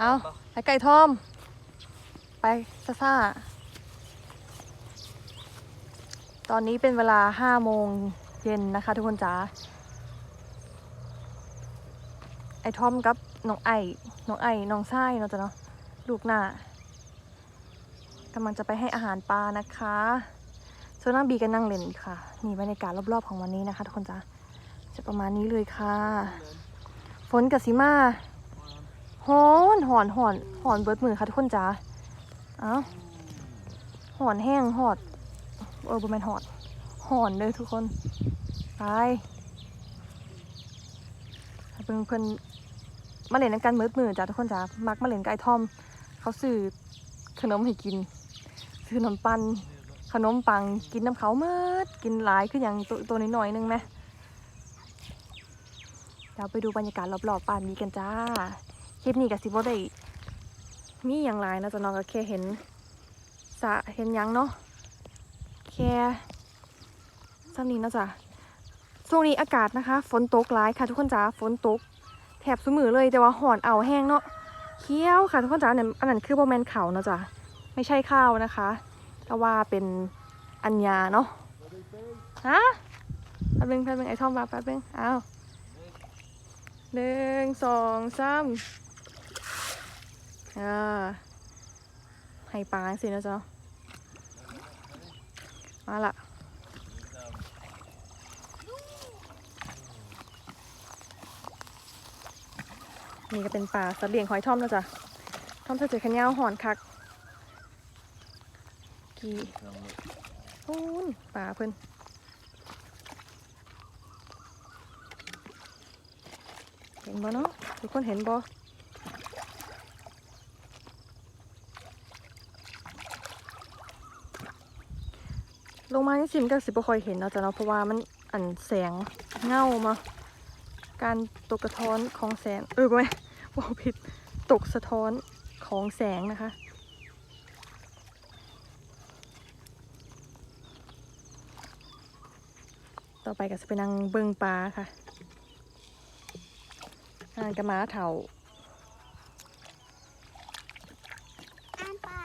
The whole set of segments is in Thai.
เอาไปไก่ทอม ไปซ่าซ่าตอนนี้เป็นเวลาห้าโมงเย็นนะคะทุกคนจ๋า ไอ้ทอมกับน้องไอ้น้องไอ้น้องไส้เนาะจ๊ะเนาะ ลูกหน้ากำลังจะไปให้อาหารปลานะคะ ส่วนน้องบีก็นั่งเล่นค่ะ นี่บรรยากาศรอบๆของวันนี้นะคะทุกคนจ๋าจะประมาณนี้เลยค่ะ ฝนกับสิมา หอนหอนหอนหอนเบิดมือค่ะทุกคนจ้าเอ้าหอนแห้งหอดเออบ่แมนหอดหอนเลยทุกคนไปเพิ่งเพิ่นมาเล่นน้ำกันเบิดมือจ้าทุกคนจ้ามักมาเล่นไก่ทอม เขาซื้อขนมให้กินซื้อขนมปังขนมปังกินน้ำเขาเมื่อกินหลายคืออย่างตัวตัวน้อยๆนึงไหมเดี๋ยวไปดูบรรยากาศรอบๆป่านนี้กันจ้า ลิปนี้กับสิบได้มีอย่างไรนะจ๊ะน้องก็แค่เห็นสะเห็นยังเนาะแค่ซ้ำนี้นะจ๊ะช่วงนี้อากาศนะคะ ฝนตกหลายค่ะทุกคนจ๋าฝนตกแถบสมือเลยแต่ว่าหอนเอาแห้งเนาะเคี้ยวค่ะทุกคนจ๋าเนี่ยอันนั้นคือโบแมนเขาเนาะจ๊ะไม่ใช่ข้าวนะคะแต่ว่าเป็นอัญญาเนาะฮะแป๊บนึงแป๊บนึงไอ้ทอมมาแป๊บนึงอ้าวหนึ่งสองสาม อ่าให้ปลาสินะจ๊ะมาละนี่ก็เป็นปลาสัตว์เลี้ยงหอยทอมนะจ๊ะทอมจะเจอขยาวหอนคัก กี่โอ้ยปลาเพิ่นเห็นบ่เนาะทุกคนเห็นบ่ มาที่สิมก็สิบค่อยเห็นเนาะจ้ะเนาะเพราะว่ามันอันแสงเงามา การตกกระท้อนของแสงเออไม่บอกผิดตกสะท้อนของแสงนะคะต่อไปก็จะไปนั่งเบิงปลาค่ะอ่านกระมาเถา อ่านป่า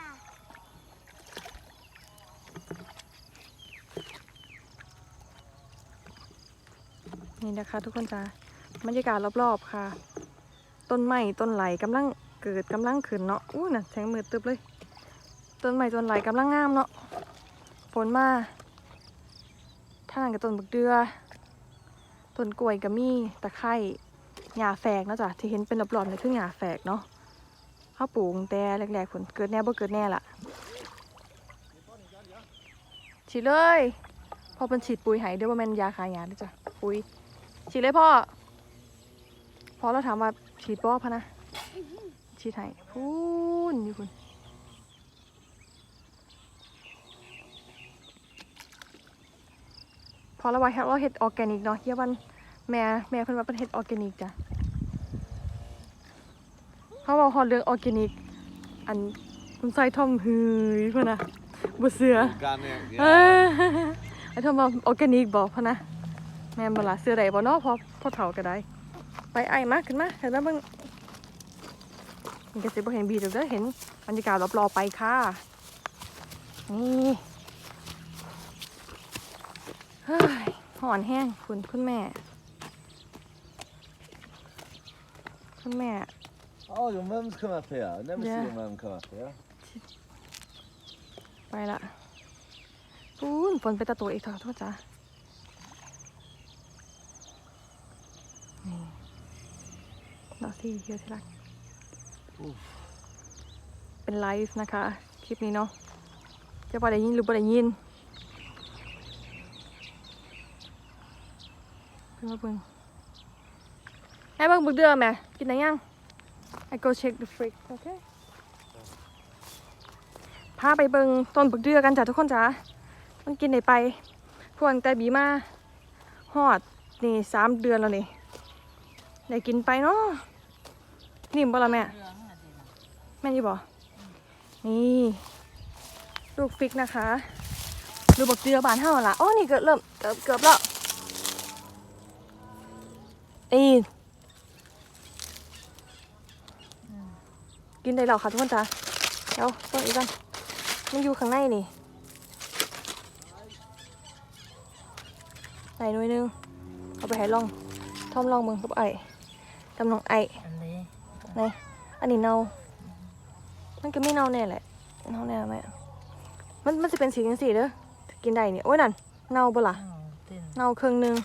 นี่นะคะ ทุกคนจ้าบรรยากาศรอบๆค่ะ ต้นไม้ต้นไหลกำลังเกิดกำลังขึ้นเนาะอู้น่ะแสงมืดตึบเลย ต้นไม้ต้นไหลกำลังงามเนาะฝนมาท่างกับต้นบักเดือต้นกล้วยกระมี่ตะไคร่หญ้าแฝกเนาะจ้ะที่เห็นเป็นรอบๆนี่คือหญ้าแฝกเนาะข้าวปลูกตั้งแต่แรกๆผลเกิดแน่บ่เกิดแน่ละฉีดเลย พอเป็นฉีดปุ๋ยหายด้วยว่าแม่นยาขายยาด้วยจ้ะปุ๋ย ฉีดเลยพ่อ พอเราถามว่าฉีดบ่พะนะ ฉีดให้พูนอยู่คุณพอเราว่าเราเฮ็ดออร์แกนิกเนาะเฮียวันแม่แม่เพิ่นว่าเป็นเฮ็ดออร์แกนิกจ้ะเขาบอกฮอดเรื่องออร์แกนิก อันคุณใส่ทอมฮืยเพิ่นน่ะบ่เสือ Organic, เอ yeah. อไอ้ทำมาออร์แกนิกบอกพะนะ แม่นบ่ล่ะเสื้อใดบ่เนาะพอพอเฒ่าก็ได้ ไปไอ้มาขึ้นมาเห็นแล้วเบิ่งมันก็สิบ่เห็นบีดอกเด้อเห็นบรรยากาศรอบๆไปค่ะนี่เฮ้ยหอนแห้งคุณคุณแม่ คุณแม่ Oh, your mum's come up here. I never Yeah. see your mum come up here. ไปละปูนฝนไปตะตัวอีกเถอะโทษจ้านี่ดอก ที่เฮียที่รักเป็นไลฟ์นะคะ คลิปนี้เนาะจะบ่ได้ยินหรือบ่ได้ยินเพิ่งมาเบิ่งให้เบิ่งบึกเดือแม่กินได้ยัง I go check the fridge okay พาไปเบิงต้นบึกเดือกันจ้ะทุกคนจ้ะมันกินได้ไปพวงแต่บีมาฮอดนี่สามเดือนแล้วนี่ได้กินไปเนาะ นิ่มบ่ล่ะแม่ แม่นี่บ่นี่ลูกฟิกนะคะ ดูบักเดือบานเท่าละอ๋อนี่เกือบเริ่มเกือบเกือบแล้วอีกินได้แล้วค่ะทุกคนจ้าเดี๋ยวต้นอีกกันมันอยู่ข้างในนี่ไหนหน่วยนึง เอาไปให้ลองทอมลองมึงกับไอ้ทำนองไอ้อั นนี้ไหนอันนี้เนามันก็ไม่เนาแน่แหละเนาแน่ไหมมันมันจะเป็นสีจังสีเด้อกินได้เนี่ยโอ้ยนั่นเนาบ่ล่ะอ้าวเต้นเนาครึ่งหนึง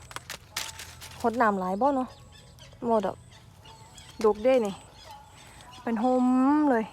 หดน้ำหลายบ่เนาะหมดดอกดกเด้นี่เป็นโฮมเลย